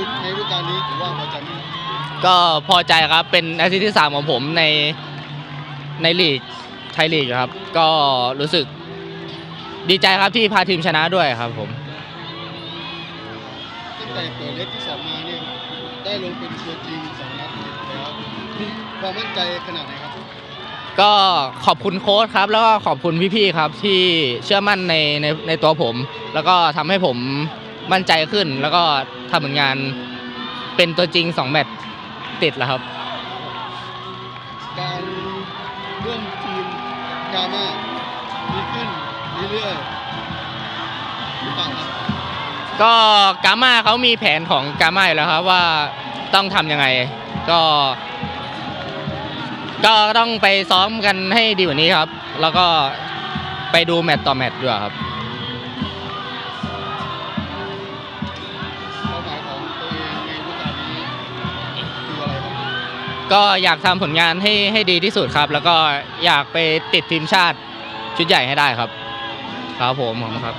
ฤดูในฤดูกาลนี้ถือว่าพอใจไหมก็พอใจครับเป็นอาทิตย์ที่สามของผมในในลีกไทยลีกครับ ก็รู้สึกดีใจครับที่พาทีมชนะด้วยครับผม ตั้งแต่เปิดเล็กที่สองมาเนี่ยได้ลงเป็นตัวจริงสองนัดติดแล้วความมั่นใจขนาดไหนครับก็ขอบคุณโค้ชครับ แล้วก็ขอบคุณพี่ๆครับที่เชื่อมั่นในในในตัวผม แล้วก็ทำให้ผม มั่นใจขึ้น แล้วก็ทำผลงานเป็นตัวจริงสองแมตช์ติดแล้วครับ การร่วมทีมกามาดีขึ้นเรื่อยๆหรือเปล่าครับก็กาม่าเขามีแผนของกาม่าอยู่แล้วครับว่าต้องทำยังไง ก็ ก็ต้องไปซ้อมกันให้ดีกว่านี้ครับ แล้วก็ไปดูแมตต์ต่อแมตต์ด้วยครับ ก็อยากทำผลงานให้ให้ดีที่สุดครับ แล้วก็อยากไปติดทีมชาติชุดใหญ่ให้ได้ครับ ครับผมขอบคุณครับ